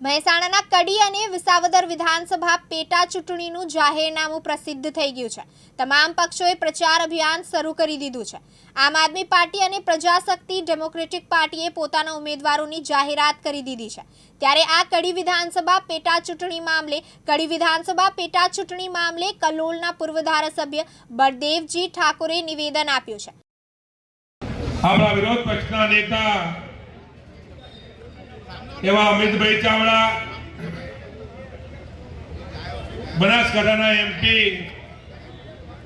મહેસાણાના કડી અને વિસાવદર વિધાનસભા પેટા ચૂંટણીનું જાહેરનામું પ્રસિદ્ધ થઈ ગયું છે. તમામ પક્ષોએ પ્રચાર અભિયાન શરૂ કરી દીધું છે. આમ આદમી પાર્ટી અને પ્રજાશક્તિ ડેમોક્રેટિક પાર્ટીએ પોતાના ઉમેદવારોની જાહેરાત કરી દીધી છે. ત્યારે આ કડી વિધાનસભા પેટા ચૂંટણી મામલે કડી વિધાનસભા પેટા ચૂંટણી મામલે કલોલના પૂર્વ ધારાસભ્ય બળદેવજી ઠાકોરે નિવેદન આપ્યું છે. આપણા વિરોધ પક્ષના નેતા એવા અમિતભાઈ ચાવડા, બનાસકાંઠાના એમપી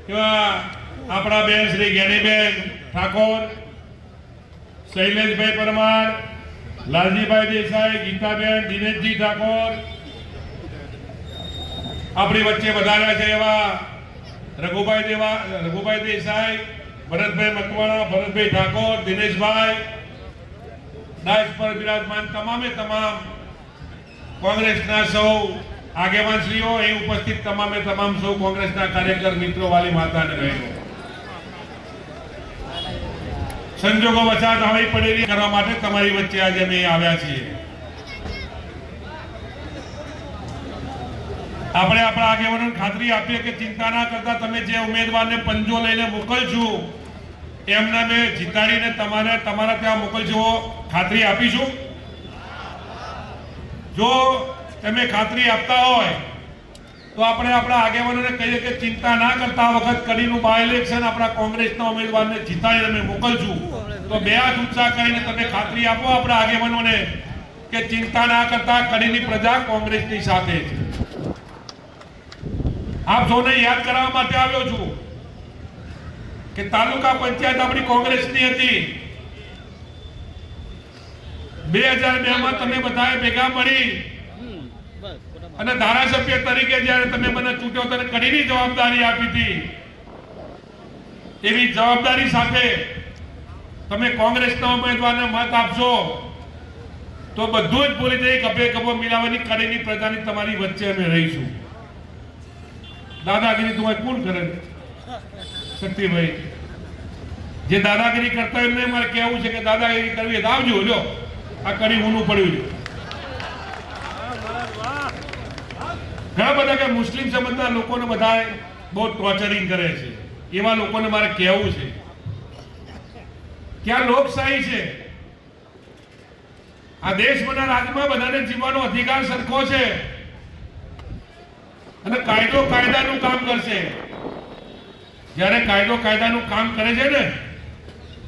એવા આપણા બેન શ્રી જ્ઞાનીબેન ઠાકોર, શૈલેષભાઈ પરમાર, લાલજીભાઈ દેસાઈ, ગીતાબેન, દિનેશજી ઠાકોર, આપણી વચ્ચે વધાર્યા છે એવા રઘુભાઈ દેવા, રઘુભાઈ દેસાઈ, ભરતભાઈ મકવાણા, ભરતભાઈ ઠાકોર, દિનેશભાઈ ડાયસ પર બિરાજમાન તમામે તમામ કોંગ્રેસના સૌ આગેવાનશ્રીઓ, એ ઉપસ્થિત તમામે તમામ સૌ કોંગ્રેસના કાર્યકર મિત્રો વાલી માતાને બહેનો. સંજોગો વચાત આવી પડેલી કરવા માટે તમારી વચ્ચે આજે અમે આવ્યા છીએ. આપણે આપણા આગેવાનોને ખાતરી આપીએ કે ચિંતા ના કરતા તમે જે ઉમેદવારને પંજો લઈને મોકલશો એમને મેં જીતાડીને તમારે તમારા ત્યાં મોકલજો, ખાતરી આપીશું જો તમે ખાતરી આપતા હોય, તો આપણે આપણા આગેવાનોને કહીએ કે ચિંતા ના કરતા વખત કડીનું બાય ઇલેક્શન આપણા કોંગ્રેસના ઉમેદવારને જીતાડીને અમે મોકલશું તો બે હાથ ઉત્સાહ કરીને તમે ખાતરી આપો આપણા આગેવાનોને કે ચિંતા ના કરતા કડીની પ્રજા કોંગ્રેસની સાથે છે. આપ સૌને યાદ કરાવવા માટે આવ્યો છું. કે તાલુકા પંચાયત આપણી કોંગ્રેસની હતી. બે હજાર બે માં તમે બધાએ ભેગા મળી અને ધારાસભ્ય તરીકે જ્યારે તમે મને ચૂંટ્યો ત્યારે કડીની જવાબદારી આપી હતી. એવી જવાબદારી સાથે તમે કોંગ્રેસના ઉમેદવારને મત આપશો, તો બધું જ ભૂલી જઈ ગભે ગભો મિલાવવાની કડીની પ્રજાની તમારી વચ્ચે અમે રહીશું. દાદાગીરી તમારે કોણ કરે? શક્તિભાઈ જે દાદાગીરી કરતા એમને મારે કહેવું છે કે દાદાગીરી કરવી આવજો, લ્યો. આ કડી ઊનું પડ્યું છે. ઘણા બધા કે મુસ્લિમ સમાજના લોકોને બધા બહુ ટોર્ચરિંગ કરે છે. એવા લોકોને મારે કહેવું છે. કે આ લોકશાહી છે? આ દેશમાંના રાજ્યમાં બધાને જીવવાનો અધિકાર સરખો છે. અને કાયદો કાયદાનું કામ કરશે. જ્યારે કાયદો કાયદાનું કામ કરે છે ને,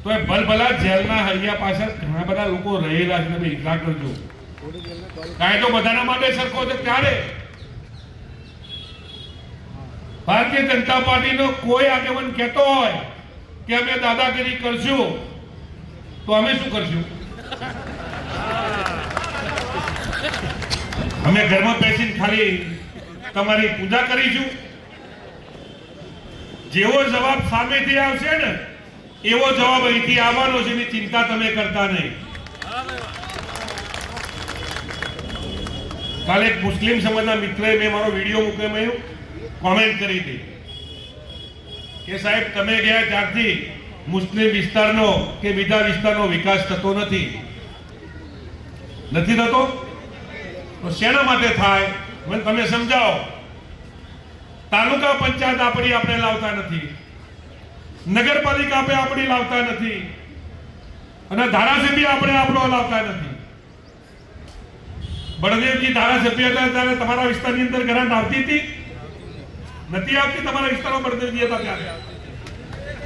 તો એ ભલભલા જેલના હૈયા પાછળ ઘણા બધા લોકો રહેલા છે, તમે હિસાબ કરજો. કાયદો બધાના માટે સરખો છે ત્યારે. ભારતીય જનતા પાર્ટીનો કોઈ આગેવાન કહેતો હોય કે અમે દાદાગીરી કરશું, તો અમે શું કરશું? અમે ઘરમાં બેસીને ખાલી તમારી પૂજા કરીશું. જેવો જવાબ સામેથી આવશે ને, એવો જવાબ અહીંથી આવવાનો છે, એની ચિંતા તમે કરતા નહીં. કાલે એક મુસ્લિમ સમાજના મિત્રએ મેં મારો વીડિયો મૂક્યો, મેં કોમેન્ટ કરી હતી કે સાહેબ, તમે ગયા ત્યારથી મુસ્લિમ વિસ્તારનો કે બીજા વિસ્તારનો વિકાસ થતો નથી. નથી થતો? તો શેના માટે થાય? મને તમે સમજાવો. તાલુકા પંચાયત આપણી આપણે લાવતા નથી. નગરપાલિકા આપણે આપણી લાવતા નથી. અને ધારાસભ્ય આપણે આપણો લાવતા નથી. બળદેવજી ધારાસભ્ય હતા ત્યારે તમારા વિસ્તારની અંદર ગ્રાન્ટ આવતી હતી? નથી આવતી? તમારા વિસ્તારમાં બળદેવજી હતા ત્યારે.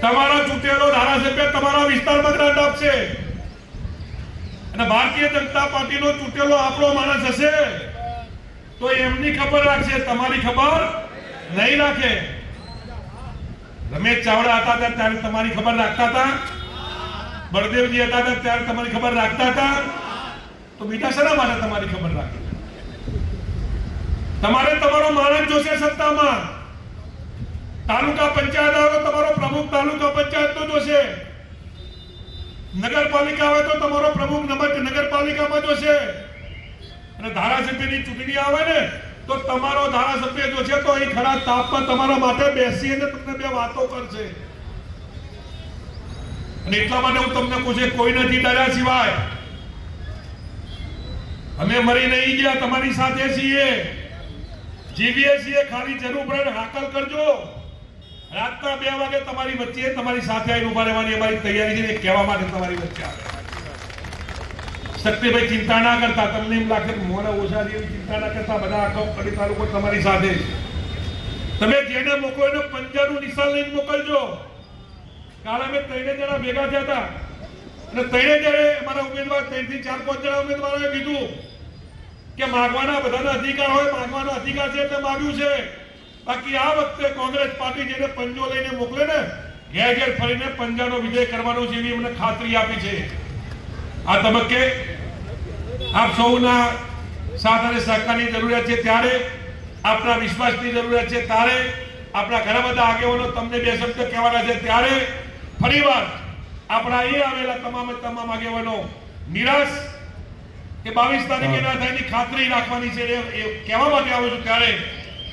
તમારો ચૂંટેલો ધારાસભ્ય તમારા વિસ્તારમાં ગ્રાન્ટ આપશે. અને ભારતીય જનતા પાર્ટીનો ચૂંટેલો આપણો માણસ હશે. તો એમની ખબર રાખશે. તમારી ખબર નહીં રાખે. રમેશ ચાવડા હતા ત્યારે તમારી ખબર રાખતા હતા? બળદેવજી હતા ત્યારે તમારી ખબર રાખતા હતા? તો બીજા શેના માટે તમારી ખબર રાખે? તમારે તમારો માણસ જોશે સત્તામાં. તાલુકા પંચાયત આવે તો તમારો પ્રમુખ તાલુકા પંચાયત નો જોશે. નગરપાલિકા આવે તો તમારો પ્રમુખ નગર નગરપાલિકામાં જોશે. અને ધારાસભ્યની ચૂંટણી આવે ને તો તમારો ધારાસભ્ય જો છે તો અહીં ખરા તાપમાં તમારા માટે બેસીને તમને બે વાતો કરશે. અને એટલા માટે હું તમને પૂછે, કોઈ નથી ડર્યા સિવાય. અમે મરી નહીં ગયા, તમારી સાથે છીએ. જીવીએ છીએ, ખાલી જરૂર પડે હાકલ કરજો. રાતના બે વાગે તમારી વચ્ચે, તમારી સાથે આવીને ઊભા રહેવાની અમારી તૈયારી છે કહેવા માટે તમારી વચ્ચે આવે શક્તિભાઈ ચિંતા ના કરતા. તમને એમ લાગે કે મોડા ઓછા જેવી ચિંતા ના કરતા. બધા આખો કડી તાલુકો તમારી સાથે તમે જેને મોકલો એને પંજાનું નિશાન લઈને મોકલજો. કાલે અમે ત્રણે જણા ભેગા થયા હતા. અને ત્રણે જણે અમારા ઉમેદવાર ત્રણથી ચાર પાંચ જણા ઉમેદવારોએ કીધું કે માગવાના બધાના અધિકાર હોય, માગવાનો અધિકાર છે એટલે માગ્યું છે. બાકી આ વખતે કોંગ્રેસ પાર્ટી જેને પંજો લઈને મોકલે ને, ઘેર ઘેર ફરીને પંજાનો વિજય કરવાનો એવી અમને ખાતરી આપી છે. આ તબક્કે આપ સૌના સાથ અને સહકારની જરૂરિયાત છે ત્યારે આપણા વિશ્વાસની જરૂરિયાત છે ત્યારે આપણા ઘણા બધા આગેવાનો તમને બે શબ્દ કહેવાના છે ત્યારે ફરીવાર આપણા અહીં આવેલા તમામ તમામ આગેવાનો નિરાશ કે બાવીસ તારીખે ના થાય એની ખાતરી રાખવાની છે એ એ કહેવા માટે આવું છું ત્યારે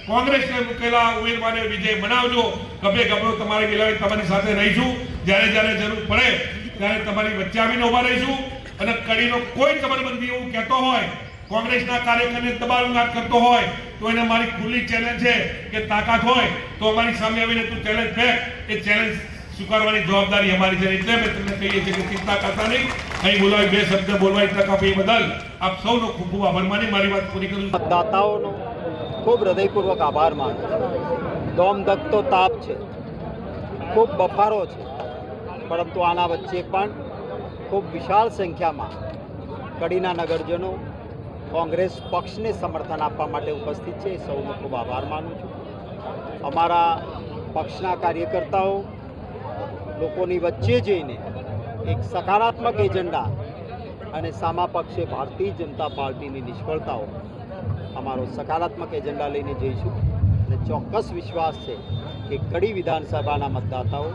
કોંગ્રેસને મૂકેલા ઉમેદવારને વિજય બનાવજો. ગભે ગભરો તમારે મિલાવી તમારી સાથે રહીશું. જ્યારે જ્યારે જરૂર પડે ત્યારે તમારી વચ્ચે આવીને ઊભા રહીશું અને કડીનો કોઈ કમરબંધી એવું કહેતો હોય, કોંગ્રેસના કાર્યકરને દબાણઘાત કરતો હોય, તો એને મારી ખુલ્લી ચેલેન્જ છે કે તાકાત હોય, તો અમારી સામે આવીને તું ચેલેન્જ ફેંક. એ ચેલેન્જ સ્વીકારવાની જવાબદારી અમારી છે. એટલે મેં તમને કહીએ છીએ કે ચિંતા કરતા નહીં. અહીં બોલાવી બે શબ્દ બોલવાની તક આપી બદલ આપ સૌનો ખૂબ ખૂબ આભાર માની મારી વાત પૂરી કરું દાતાઓનો ખૂબ હૃદયપૂર્વક આભાર માનું દોમ ધકતો તાપ છે. ખૂબ બફારો છે. પરંતુ આના વચ્ચે પણ ખૂબ વિશાળ સંખ્યામાં કડીના નગરજનો કોંગ્રેસ પક્ષને સમર્થન આપવા માટે ઉપસ્થિત છે. સૌનો ખૂબ આભાર માનું છું. અમારા પક્ષના કાર્યકર્તાઓ લોકોની વચ્ચે જઈને એક સકારાત્મક એજન્ડા અને સામા પક્ષે ભારતીય જનતા પાર્ટીની નિષ્ફળતાઓ અમારો સકારાત્મક એજન્ડા લઈને જઈશું. અને ચોક્કસ વિશ્વાસ છે કે કડી વિધાનસભાના મતદાતાઓ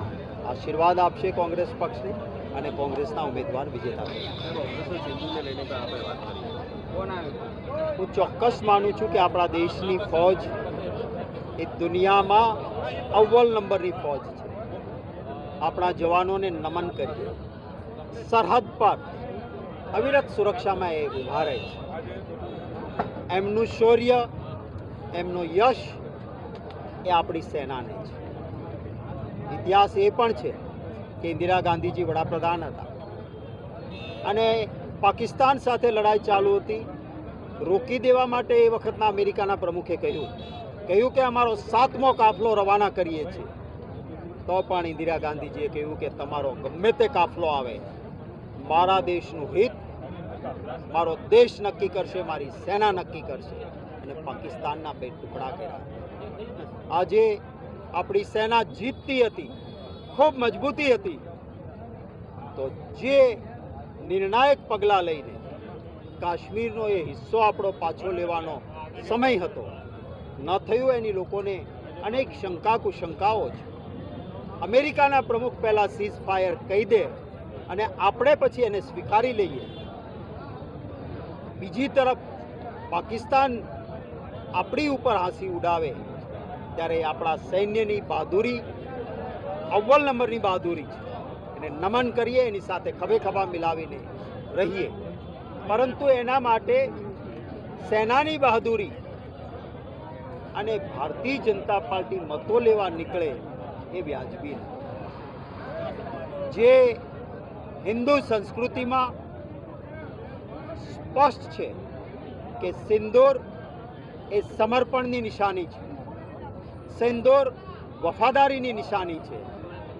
આશીર્વાદ આપશે કોંગ્રેસ પક્ષને અને કોંગ્રેસના ઉમેદવાર વિજેતા હું ચોક્કસ માનું છું કે આપણા દેશની ફોજ એ દુનિયામાં અવ્વલ નંબરની ફોજ છે. આપણા જવાનોને નમન કરીએ. સરહદ પર અવિરત સુરક્ષામાં એ ઊભા રહે છે. એમનું શૌર્ય, એમનું યશ એ આપણી સેનાને છે. ઇતિહાસ એ પણ છે કે ઇન્દિરા ગાંધીજી વડાપ્રધાન હતા. અને પાકિસ્તાન સાથે લડાઈ ચાલુ હતી. રોકી દેવા માટે એ વખતના અમેરિકાના પ્રમુખે કહ્યું કહ્યું કે અમારો સાતમો કાફલો રવાના કરીએ છીએ. તો પણ ઇન્દિરા ગાંધીજીએ કહ્યું કે તમારો ગમે તે કાફલો આવે, મારા દેશનું હિત, મારો દેશ નક્કી કરશે, મારી સેના નક્કી કરશે. અને પાકિસ્તાનના બે ટુકડા કર્યા. આજે આપણી સેના જીતતી હતી, ખૂબ મજબૂતી હતી. તો જે નિર્ણાયક પગલાં લઈને કાશ્મીરનો એ હિસ્સો આપણો પાછો લેવાનો સમય હતો, ન થયું એની લોકોને અનેક શંકા કુશંકાઓ છે અમેરિકાના પ્રમુખ પહેલાં સીઝ ફાયર કહી દે અને આપણે પછી એને સ્વીકારી લઈએ. બીજી તરફ પાકિસ્તાન આપણી ઉપર હાંસી ઉડાવે ત્યારે આપણા સૈન્યની બહાદુરી, અવ્વલ નંબરની બહાદુરી છે. એને નમન કરીએ, એની સાથે ખભે ખભા મિલાવીને રહીએ. પરંતુ એના માટે સેનાની બહાદુરી અને ભારતીય જનતા પાર્ટી મતો લેવા નીકળે એ વ્યાજબી જે હિન્દુ સંસ્કૃતિમાં સ્પષ્ટ છે કે સિંદૂર એ સમર્પણની નિશાની છે. સિંદૂર વફાદારીની નિશાની છે.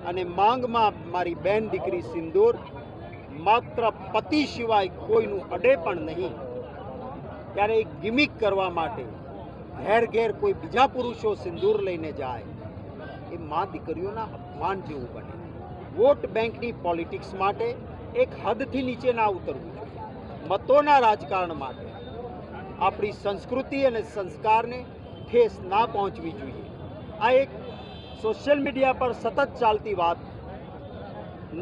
અને માંગમાં મારી બેન દીકરી સિંદૂર માત્ર પતિ સિવાય કોઈનું અડે પણ નહીં. ત્યારે એક ગિમિક કરવા માટે ઘેર ઘેર કોઈ બીજા પુરુષો સિંદૂર લઈને જાય એ મા દીકરીઓના અપમાન જેવું બને. વોટ બેંકની પોલિટિક્સ માટે એક હદથી નીચે ના ઉતરવું મતોના રાજકારણ માટે આપણી સંસ્કૃતિ અને સંસ્કારને ઠેસ ના પહોંચવી જોઈએ. આ એક સોશિયલ મીડિયા પર સતત ચાલતી વાત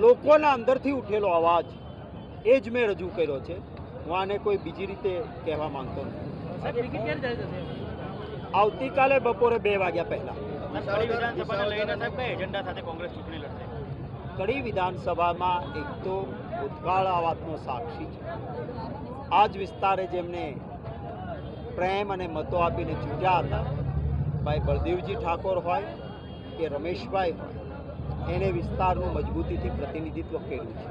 લોકોના અંદરથી ઉઠેલો અવાજ એ જ મેં રજૂ કર્યો છે. હું આને કોઈ બીજી રીતે કહેવા માંગતો નથી. આવતીકાલે બપોરે બે વાગ્યા પહેલા. કડી વિધાનસભામાં એક તો ભૂતકાળ આ વાતનો સાક્ષી છે. આ જ વિસ્તારે જેમને પ્રેમ અને મતો આપીને ચૂંટ્યા હતા ભાઈ બળદેવજી ઠાકોર હોય કે રમેશભાઈ હોય, એને વિસ્તારનું મજબૂતીથી પ્રતિનિધિત્વ કર્યું છે.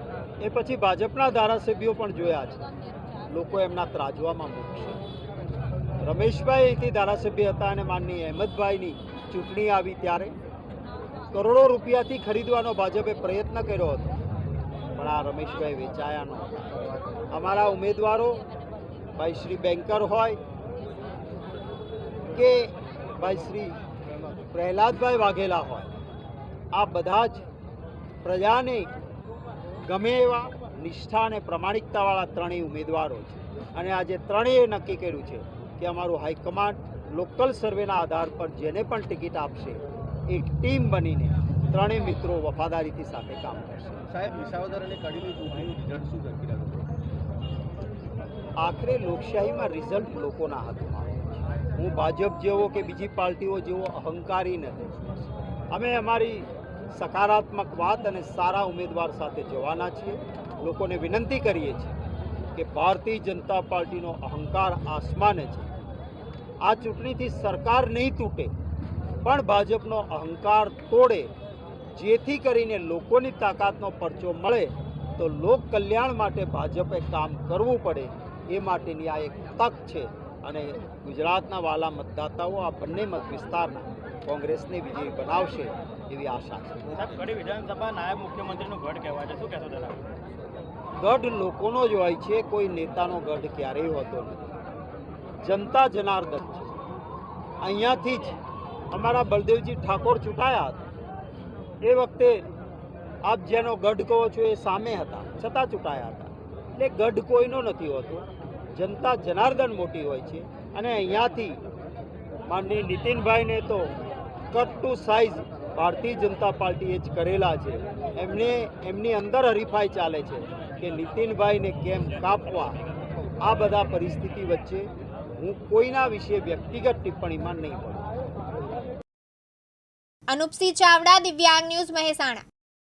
એ પછી ભાજપના ધારાસભ્યો પણ જોયા છે. લોકો એમના ત્રાજવામાં મૂકશે. રમેશભાઈ અહીંથી ધારાસભ્ય હતા અને માનની અહેમદભાઈની ચૂંટણી આવી ત્યારે કરોડો રૂપિયાથી ખરીદવાનો ભાજપે પ્રયત્ન કર્યો હતો. પણ આ રમેશભાઈ વેચાયા નહોતા અમારા ઉમેદવારો, ભાઈ શ્રી બેન્કર હોય કે ભાઈ શ્રી પ્રહલાદભાઈ વાઘેલા હોય. આ બધા જ પ્રજાને ગમે એવા નિષ્ઠા અને પ્રમાણિકતાવાળા ત્રણેય ઉમેદવારો છે. અને આજે ત્રણેય નક્કી કર્યું છે કે અમારું હાઈકમાન્ડ લોકલ સર્વેના આધાર પર જેને પણ ટિકિટ આપશે એક ટીમ બનીને ત્રણેય મિત્રો વફાદારીથી સાથે કામ કરશે. સાહેબ આખરે લોકશાહીમાં રિઝલ્ટ લોકોના હાથમાં. હું ભાજપ જેવો કે બીજી પાર્ટીઓ જેવો અહંકારી નથી અમે અમારી સકારાત્મક વાત અને સારા ઉમેદવાર સાથે જવાના છીએ. લોકોને વિનંતી કરીએ છીએ કે ભારતીય જનતા પાર્ટીનો અહંકાર આસમાને છે. આ ચૂંટણીથી સરકાર નહીં તૂટે, પણ ભાજપનો અહંકાર તોડે. જેથી કરીને લોકોની તાકાતનો પરચો મળે, તો લોક કલ્યાણ માટે ભાજપે કામ કરવું પડે એ માટેની આ એક તક છે. અને ગુજરાતના વાલા મતદાતાઓ આ બંને મત વિસ્તારના કોંગ્રેસને વિજયી બનાવશે એવી આશા છે. કડી વિધાનસભા નાયબ મુખ્યમંત્રીનું ગઢ કહેવાય છે. શું કહેશો તેના ગઢ લોકોનો જ હોય છે કોઈ નેતાનો ગઢ ક્યારેય હોતો નથી. જનતા જનાર્દન છે. અહીંયાથી જ અમારા બળદેવજી ઠાકોર ચૂંટાયા હતા. એ વખતે આપ જેનો ગઢ કહો છો એ સામે હતા છતાં ચૂંટાયા હતા. એટલે ગઢ કોઈનો નથી હોતો. જનતા જનાર્દન મોટી હોય છે. અને અહીંયાથી માનની નીતિનભાઈને તો cut to size Bharatiya Janata પાર્ટીએ જ કરેલા છે. એમને, એમની અંદર હરીફાઈ ચાલે છે કે નીતિનભાઈને કેમ કાપવા. આ બધા પરિસ્થિતિ વચ્ચે હું કોઈના વિશે વ્યક્તિગત ટિપ્પણીમાં નહીં પડું અનુપસિંહ ચાવડા, દિવ્યાંગ ન્યૂઝ મહેસાણા.